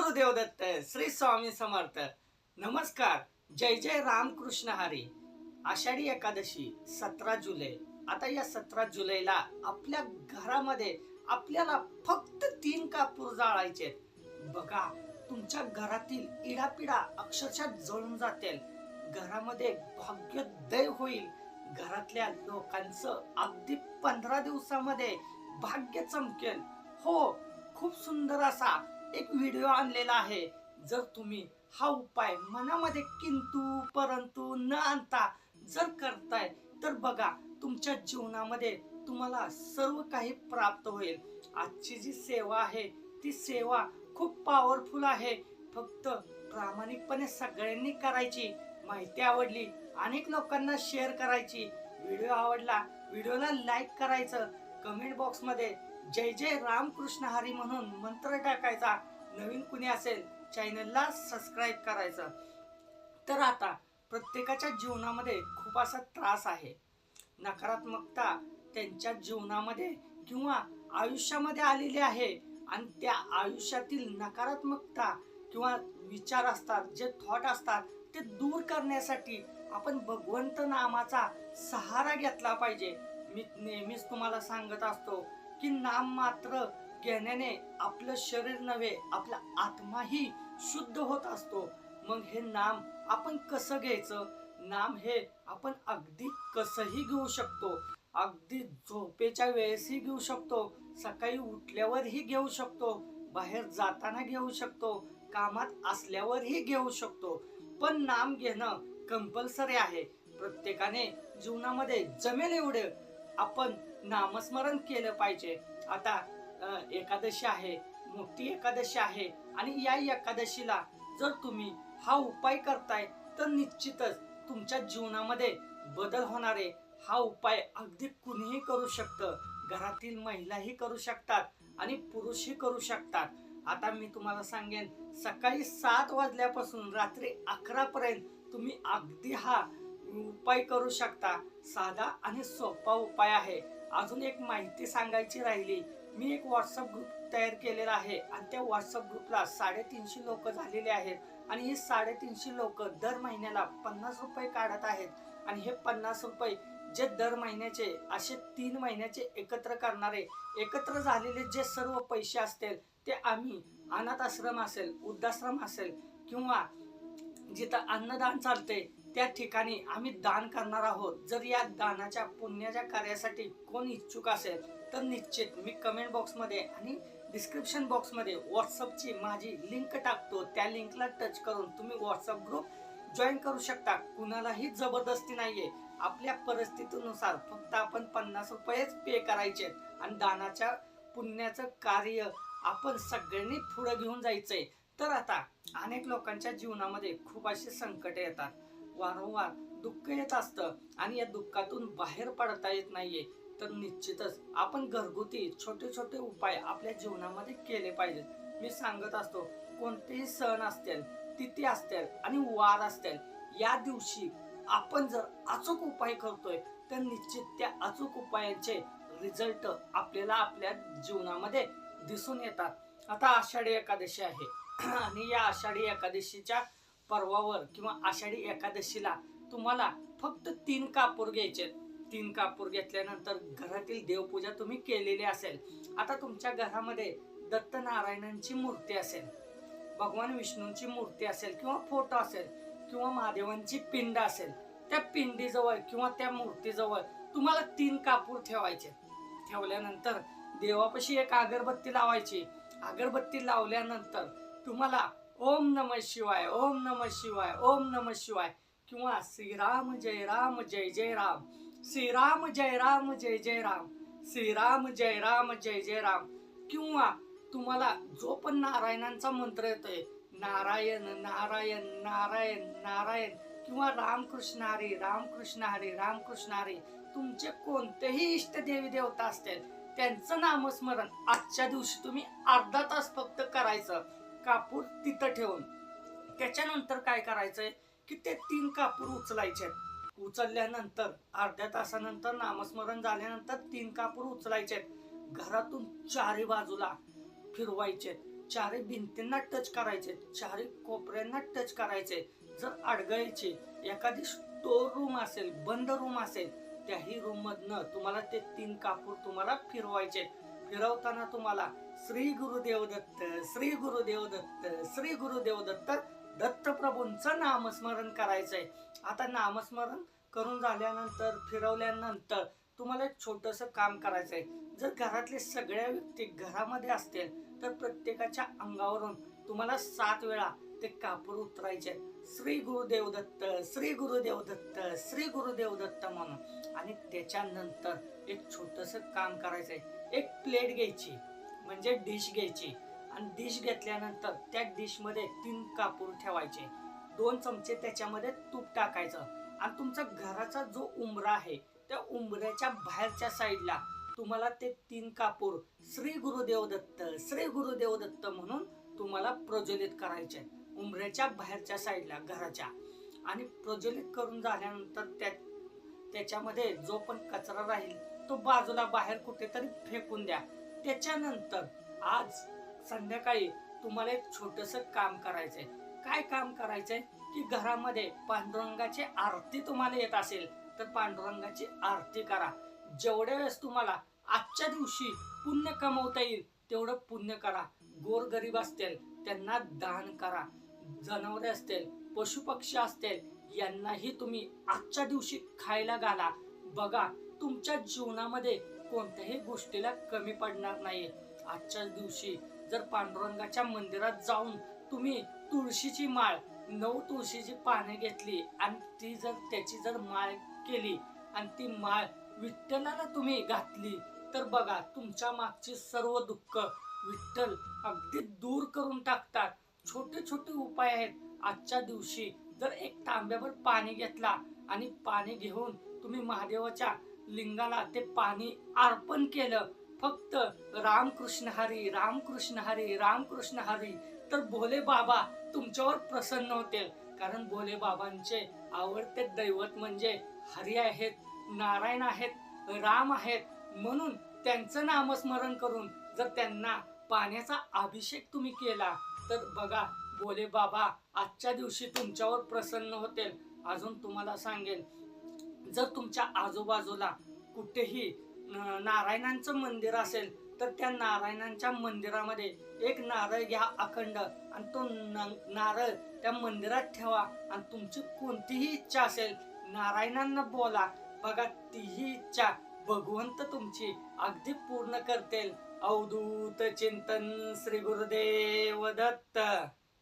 गुरुदेव दत्त श्री स्वामी समर्थ. नमस्कार. जय जय रामकृष्ण हरी. आषाढी एकादशी सतरा जुलै. आता या सतरा जुलैला आपल्या घरामध्ये आपल्याला फक्त तीन कापूर जाळायचे बघा तुमच्या घरातील इडापिडा अक्षरशः जळून जातील. घरामध्ये भाग्योदय होईल. घरातल्या लोकांचं अगदी पंधरा दिवसामध्ये भाग्य चमकेल. हो खूप सुंदर असा एक व्हिडिओ आणलेला आहे. जर तुम्ही हा उपाय मनामध्ये किंतु परंतु न आणता जर करताय तर बघा तुमच्या जीवनामध्ये तुम्हाला सर्व काही प्राप्त होईल. आजची जी सेवा आहे ती सेवा खूप पॉवरफुल आहे. फक्त प्रामाणिकपणे सगळ्यांनी करायची माहिती आवडली अनेक लोकांना शेअर करायची. व्हिडिओ आवडला व्हिडिओला लाईक करायचं. कमेंट बॉक्समध्ये जय जय रामकृष्ण हरी म्हणून मंत्र टाकायचा. नवीन कुणी असेल चॅनलला सबस्क्राईब करायचं. तर आता प्रत्येकाच्या जीवनामध्ये खूप असा त्रास आहे. नकारात्मकता त्यांच्या जीवनामध्ये किंवा आयुष्यामध्ये आलेली आहे आणि त्या आयुष्यातील नकारात्मकता किंवा विचार असतात जे थॉट असतात ते दूर करण्यासाठी आपण भगवंत नामाचा सहारा घेतला पाहिजे. मी नेहमीच तुम्हाला सांगत असतो की नाम मात्र घेण्याने आपलं शरीर नव्हे आपला आत्माही शुद्ध होत असतो. मग हे नाम आपण कसं घ्यायचं? नाम हे आपण अगदी कसंही घेऊ शकतो. अगदी झोपेच्या वेळेसही घेऊ शकतो. सकाळी उठल्यावरही घेऊ शकतो. बाहेर जाताना घेऊ शकतो. कामात असल्यावरही घेऊ शकतो. पण नाम घेणं कंपल्सरी आहे. प्रत्येकाने जीवनामध्ये जमेल एवढे. आपण नामस्मरण केलं पाहिजे. आता एकादशी आहे मोठी एकादशी आहे आणि या एकादशीला जर तुम्ही हा उपाय करताय तर निश्चितच तुमच्या जीवनामध्ये बदल होणारे हा उपाय अगदी कुणीही करू शकतं. घरातील महिलाही करू शकतात आणि पुरुषही करू शकतात. आता मी तुम्हाला सांगेन सकाळी सात वाजल्यापासून रात्री अकरापर्यंत तुम्ही अगदी हा उपाय करू शकता. साधा आणि सोपा उपाय आहे. अजून एक माहिती सांगायची राहिली. मी एक व्हॉट्सअप ग्रुप तयार केलेला आहे आणि त्या व्हॉट्सअप ग्रुपला साडेतीनशे लोक झालेले आहेत. आणि ही साडेतीनशे लोक दर महिन्याला पन्नास रुपये काढत आहेत. आणि हे पन्नास रुपये जे दर महिन्याचे असे तीन महिन्याचे एकत्र करणारे एकत्र झालेले जे सर्व पैसे असतील ते आम्ही अनाथ आश्रम असेल वृद्धाश्रम असेल किंवा जिथं अन्नदान चालते त्या ठिकाणी आम्ही दान करणार आहोत. जर या दानाच्या पुण्याच्या कार्यासाठी कोण इच्छुक असेल तर निश्चित मी कमेंट बॉक्समध्ये आणि डिस्क्रिप्शन बॉक्समध्ये व्हॉट्सअपची माझी लिंक टाकतो. त्या लिंकला टच करून तुम्ही व्हॉट्सअप ग्रुप जॉईन करू शकता. कुणालाही जबरदस्ती नाहीये. आपल्या परिस्थितीनुसार फक्त आपण पन्नास रुपयेच पे करायचे आणि दानाच्या पुण्याचं कार्य आपण सगळ्यांनी पुढं घेऊन जायचंय. तर आता अनेक लोकांच्या जीवनामध्ये खूप अशी संकटे येतात. वारंवार दुःख येत असतं आणि या दुःखातून बाहेर पडता येत नाहीये तर निश्चितच आपण घरगुती छोटे छोटे उपाय आपल्या जीवनामध्ये केले पाहिजेत. मी सांगत असतो कोणतेही सण असतील तिथी असतील आणि वार असतील या दिवशी आपण जर अचूक उपाय करतोय तर निश्चित त्या अचूक उपायांचे रिझल्ट आपल्याला आपल्या जीवनामध्ये दिसून येतात. आता आषाढी एकादशी आहे. आणि या आषाढी एकादशीच्या पर्वावर किंवा आषाढी एकादशीला तुम्हाला फक्त तीन कापूर घ्यायचे तीन कापूर घेतल्यानंतर घरातील देवपूजा तुम्ही केलेली असेल. आता तुमच्या घरामध्ये दत्तनारायणांची मूर्ती असेल भगवान विष्णूंची मूर्ती असेल किंवा फोटो असेल किंवा महादेवांची पिंड असेल त्या पिंडीजवळ किंवा त्या मूर्तीजवळ तुम्हाला तीन कापूर ठेवायचे ठेवल्यानंतर देवापाशी एक अगरबत्ती लावायची. अगरबत्ती लावल्यानंतर तुम्हाला ओम नम शिवाय ओम नम शिवाय ओम नम शिवाय. किंवा श्रीराम जय राम जय जय राम. श्रीराम जय राम जय जय राम. श्रीराम जय राम जय जय राम. किंवा तुम्हाला जो पण नारायणांचा मंत्र येतोय नारायण नारायण नारायण नारायण. किंवा रामकृष्ण हरी रामकृष्ण हरी रामकृष्ण हरी. तुमचे कोणतेही इष्ट देवी देवता असतील त्यांचं नामस्मरण आजच्या दिवशी तुम्ही अर्धा तास फक्त करायचं. कापूर तिथं ठेवून. त्याच्यानंतर काय करायचंय की ते तीन कापूर उचलायचे उचलल्यानंतर अर्ध्या तासानंतर नामस्मरण झाल्यानंतर तीन कापूर उचलायचे घरातून चारी बाजूला फिरवायचे चारी भिंतींना टच करायचे चारी कोपऱ्यांना टच करायचे जर अडगळीची एखादी स्टोर रूम असेल बंद रूम असेल त्याही रूम मधनं तुम्हाला ते तीन कापूर तुम्हाला फिरवायचे फिरवताना तुम्हाला श्री गुरुदेव दत्त श्री गुरुदेव दत्त श्री गुरुदेव दत्त दत्तप्रभूंचं नामस्मरण करायचंय. आता नामस्मरण करून झाल्यानंतर फिरवल्यानंतर तुम्हाला एक छोटंसं काम करायचं आहे जर घरातले सगळ्या व्यक्ती घरामध्ये असतील तर प्रत्येकाच्या अंगावरून तुम्हाला सात वेळा ते कापूर उतरायचे. श्री गुरुदेव दत्त श्री गुरुदेव दत्त श्री गुरुदेव दत्त म्हणून. आणि त्याच्यानंतर एक छोटंसं काम करायचं आहे एक प्लेट घ्यायची म्हणजे डिश घ्यायची. आणि डिश घेतल्यानंतर त्या डिशमध्ये तीन कापूर ठेवायचे. दोन चमचे त्याच्यामध्ये तूप टाकायचं. आणि तुमचा घराचा जो उंबरा आहे त्या उंबऱ्याच्या बाहेरच्या साईडला तुम्हाला ते तीन कापूर श्री गुरुदेव दत्त श्री गुरुदेव दत्त म्हणून तुम्हाला प्रज्वलित करायचे. उंबऱ्याच्या बाहेरच्या साईडला घराच्या. आणि प्रज्वलित करून झाल्यानंतर त्या त्याच्यामध्ये जो पण कचरा राहील तो बाजूला बाहेर कुठेतरी फेकून द्या. त्याच्यानंतर आज संध्याकाळी तुम्हाला एक छोटस काम करायचंय. काय काम करायचंय? की घरामध्ये पांडुरंगाची आरती तुम्हाला येत असेल तर पांडुरंगाची आरती करा. जेवढ्या वेळेस तुम्हाला आजच्या दिवशी पुण्य कमवता येईल तेवढं पुण्य करा. गोरगरीब असतील त्यांना दान करा. जनावरे असतील पशुपक्षी असतील यांनाही तुम्ही आजच्या दिवशी खायला घाला. बघा तुमच्या जीवनामध्ये कोणत्याही गोष्टीला कमी पडणार नाही आजच्या दिवशी जर पांडुरंगाच्या मंदिरात जाऊन तुम्ही तुळशीची माळ नऊ तुळशीची पाने घेतली आणि ती जर त्याची जर माळ केली आणि ती माळ विठ्ठलाला तुम्ही घातली तर बघा तुमच्या मागची सर्व दुःख विठ्ठल अगदी दूर करून टाकतात. छोटे छोटे उपाय आहेत. आजच्या दिवशी जर एक तांब्याभर पाणी घेतला आणि पाणी घेऊन तुम्ही महादेवाच्या लिंगाला ते पाणी अर्पण केलं. फक्त रामकृष्ण हरी रामकृष्ण हरी रामकृष्ण हरी. तर भोले बाबा तुमच्यावर प्रसन्न होते कारण भोले बाबांचे आवडते दैवत म्हणजे हरी आहेत नारायण आहेत राम आहेत. म्हणून त्यांचं नामस्मरण करून जर त्यांना पाण्याचा अभिषेक तुम्ही केला तर बघा भोले बाबा आजच्या दिवशी तुमच्यावर प्रसन्न होतील. अजून तुम्हाला सांगेन जर तुमच्या आजूबाजूला कुठेही न- नारायणांचं मंदिर असेल तर त्या नारायणांच्या मंदिरामध्ये एक नारळ घ्या अखंड आणि तो नारळ त्या मंदिरात ठेवा. आणि तुमची कोणतीही इच्छा असेल नारायणांना बोला. बघा तीही इच्छा भगवंत तुमची अगदी पूर्ण करतील. अवधूत चिंतन श्री गुरुदेव दत्त.